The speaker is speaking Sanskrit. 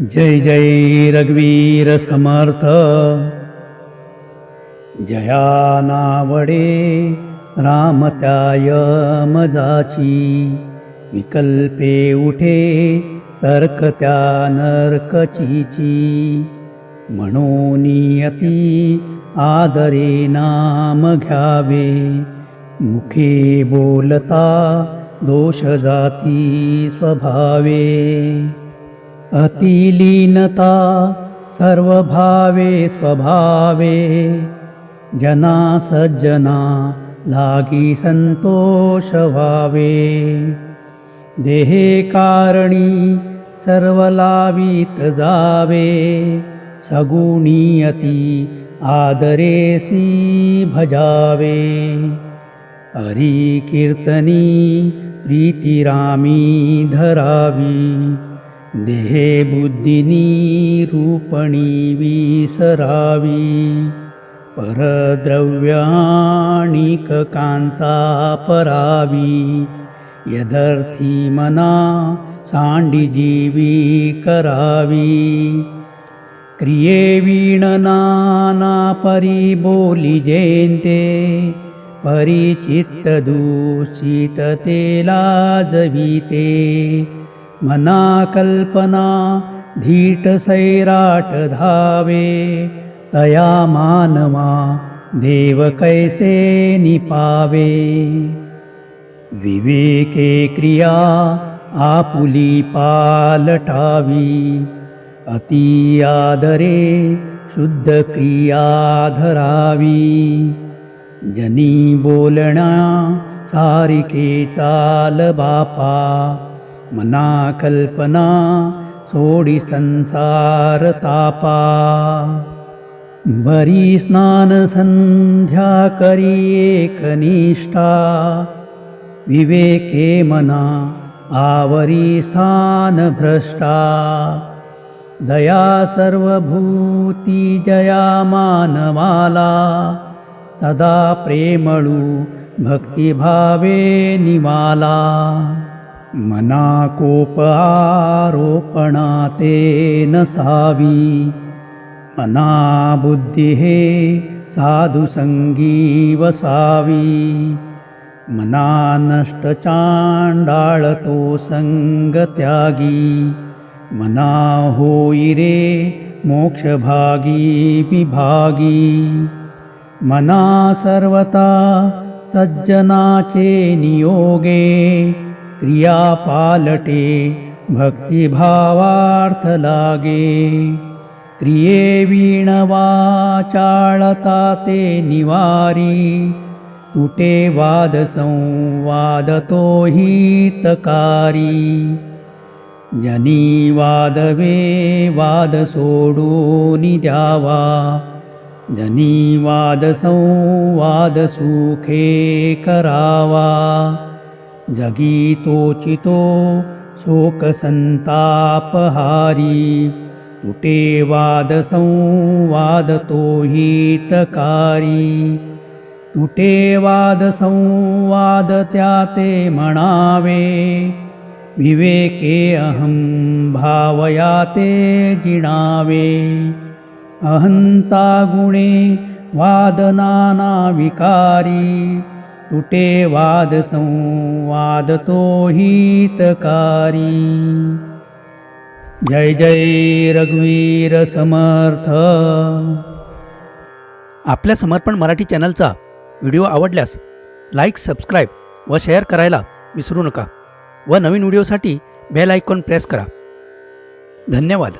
जय जय रघुवीर समर्थ। जया नावडे रामत्याय मजाची। विकल्पे उठे तर्क त्या नर्कचीची। म्हणून अति आदरे नाम घ्यावे। मुखे बोलता दोष जाती स्वभावे। अतिलीनता सर्वभावे स्वभावे जना सज्जना लागी संतोष व्हावे देहे कारणी सर्व लावीत जावे सगुणी अति आदरेसी भजावे। हरी कीर्तनी प्रीतिरामी धरावी देहे बुद्धिनी रूपणी विसरावी। परद्रव्याणिक कांता परावी यदर्थी मना सांडी जीवी करावी क्रिये वीणनाना परी बोली जयंते मना कल्पना धीट सैराट धावे तया मानवा देव कैसे निपावे विवेके क्रिया आपुली पालटावी अति आदरे शुद्ध क्रिया धरावी। जनी बोलणा सारिके चाल बापा मना कल्पना सोडी संसार तापा। बरी स्नान संध्या करी एकनिष्ठा विवेके मना आवरी स्थान भ्रष्टा। दया सर्वभूती जया मानवाला सदा प्रेमळू भक्तिभावे निमाला। मना कोप आरोपणा ते नसावी मना बुद्धी हे साधुसंगी वसावी मना नष्ट चांडाळ तो संग त्यागी मना होई रे मोक्षभागी विभागी मना सर्वता सज्जनाचे नियोगे क्रिया पालटे भक्तिभावार्थ लागे क्रिये वीणवा चाळता ते निवारी। तुटे वाद संवाद तो हितकारी जनी वादवे वाद सोडून द्यावा जनी वाद संवाद सुखे करावा जगी तोचितो शोक संतापहारी तुटे वाद संवाद तो हितकारी। तुटे वाद संवाद त्या ते म्हणावे विवेके अहं भावया ते जिणावे। अहंता गुणे वादनाना विकारी तुटे वाद संवाद तो हितकारी। जय जय रघुवीर समर्थ। आपल्या समर्पण मराठी चॅनलचा व्हिडिओ आवडल्यास लाईक सबस्क्राईब व शेअर करायला विसरू नका व नवीन व्हिडिओसाठी बेल आयकॉन प्रेस करा. धन्यवाद.